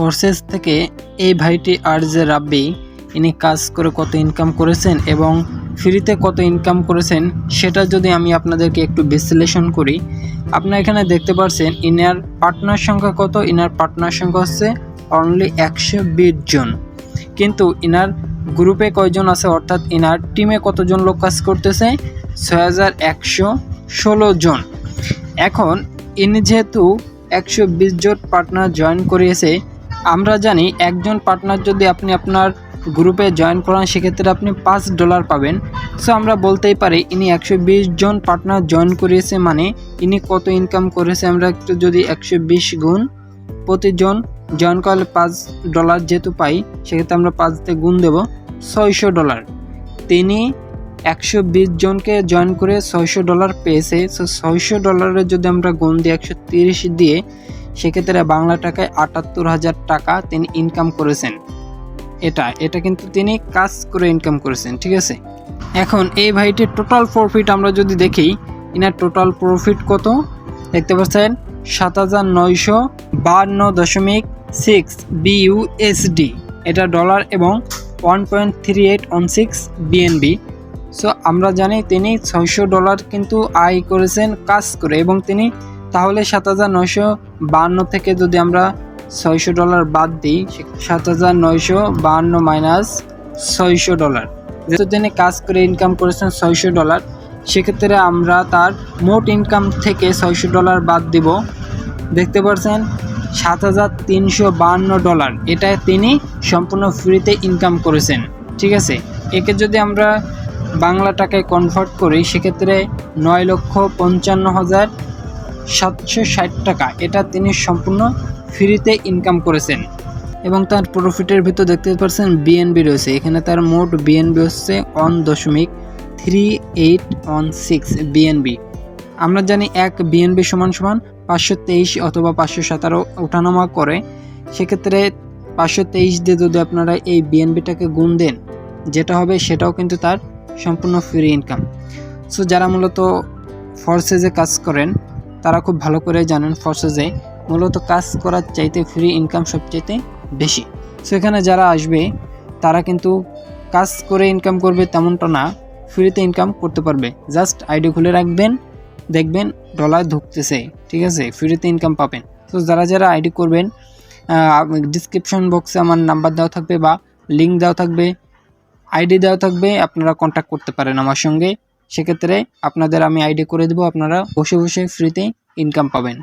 Forces থেকে এই ভাইটি আর যে রাব্বি, ইনি কাজ করে কত ইনকাম করেছেন এবং ফ্রিতে কত ইনকাম করেছেন, সেটা যদি আমি আপনাদেরকে একটু বিশ্লেষণ করি, আপনারা এখানে দেখতে পাচ্ছেন ইনার পার্টনার সংখ্যা কত? ইনার পার্টনার সংখ্যা হচ্ছে অনলি একশো বিশ জন। কিন্তু ইনার গ্রুপে কয়জন আছে? অর্থাৎ ইনার টিমে কতজন লোক কাজ করতেছে? ছয় হাজার একশো ষোলো জন। এখন, ইনি যেহেতু একশো বিশ জন পার্টনার জয়েন করিয়েছে আমরা জানি একজন পার্টনার যদি আপনি আপনার গ্রুপে জয়েন করান, সেক্ষেত্রে আপনি পাঁচ ডলার পাবেন। সো আমরা বলতেই পারি, ইনি একশো বিশ জন পার্টনার জয়েন করিয়েছে মানে ইনি কত ইনকাম করেছে? আমরা একটু যদি একশো বিশ গুণ প্রতিজন জয়েন করলে পাঁচ ডলার যেহেতু পাই, সেক্ষেত্রে আমরা পাঁচ দিয়ে গুণ দেব ছয়শো ডলার তিনি একশো বিশ জনকে জয়েন করে ছয়শো ডলার পেয়েছে। সো ছয়শো ডলারের যদি আমরা গুণ দিই, একশো দিয়ে সেক্ষেত্রে বাংলা টাকায় আটাত্তর হাজার টাকা তিনি ইনকাম করেছেন। এটা এটা কিন্তু তিনি কাজ করে ইনকাম করেছেন, ঠিক আছে? এখন এই ভাইটির টোটাল প্রফিট আমরা যদি দেখি, ইনার টোটাল প্রফিট কত? দেখতে পাচ্ছেন সাত হাজার নয়শো বান্ন দশমিক সিক্স বিইউএসডি এটা ডলার এবং one point three eight one six BNB so আমরা জানি তিনি ছয়শো ডলার কিন্তু আয় করেছেন, কাজ করে, এবং তিনি তাহলে সাত হাজার নয়শো বান্ন থেকে যদি আমরা ছয়শো ডলার বাদ দিই, সাত হাজার নয়শো বান্ন মাইনাস ছয়শো ডলার। যেহেতু তিনি কাজ করে ইনকাম করেছেন ছয়শো ডলার, সেক্ষেত্রে আমরা তার মোট ইনকাম থেকে ছয়শো ডলার বাদ দিব। দেখতে পাচ্ছেন, সাত হাজার তিনশো বাহান্ন ডলার এটা তিনি সম্পূর্ণ ফ্রিতে ইনকাম করেছেন। ঠিক আছে? একে যদি আমরা বাংলা টাকায় কনভার্ট করি, সেক্ষেত্রে নয় লক্ষ পঞ্চান্ন হাজার সাতশো ষাট টাকা। এটা তিনি সম্পূর্ণ ফ্রিতে ইনকাম করেছেন। এবং তার প্রফিটের ভিতর দেখতে পাচ্ছেন বিএনবি রয়েছে। এখানে তার মোট বিএনবি হচ্ছে ওয়ান দশমিক three eight one six BNB আমরা জানি এক বিএনবি সমান সমান পাঁচশো তেইশ অথবা পাঁচশো সতেরো ওঠানামা করে। সেক্ষেত্রে পাঁচশো তেইশ দিয়ে যদি আপনারা এই বিএনবিটাকে গুণ দেন, যেটা হবে সেটাও কিন্তু তার সম্পূর্ণ ফ্রি ইনকাম সো যারা মূলত ফরসেজে কাজ করেন তারা খুব ভালো করে জানেন ফরসেজে মূলত কাজ করার চাইতে ফ্রি ইনকাম সবচাইতে বেশি। সো এখানে যারা আসবে, তারা কিন্তু কাজ করে ইনকাম করবে তেমনটা না ফ্রিতে ইনকাম করতে পারবে। জাস্ট আইডি খুলে রাখবেন, দেখবেন ডলার ঢুকতেছে, ঠিক আছে? ফ্রিতে ইনকাম পাবেন। তো যারা যারা আইডি করবেন ডিসক্রিপশন বক্সে আমার নাম্বার দেওয়া থাকবে বা লিঙ্ক দেওয়া থাকবে। আইডি দেওয়া থাকবে, আপনারা কন্ট্যাক্ট করতে পারেন আমার সঙ্গে। সেক্ষেত্রে আপনাদের আমি আইডি করে দেবো আপনারা বসে বসে ফ্রিতে ইনকাম পাবেন।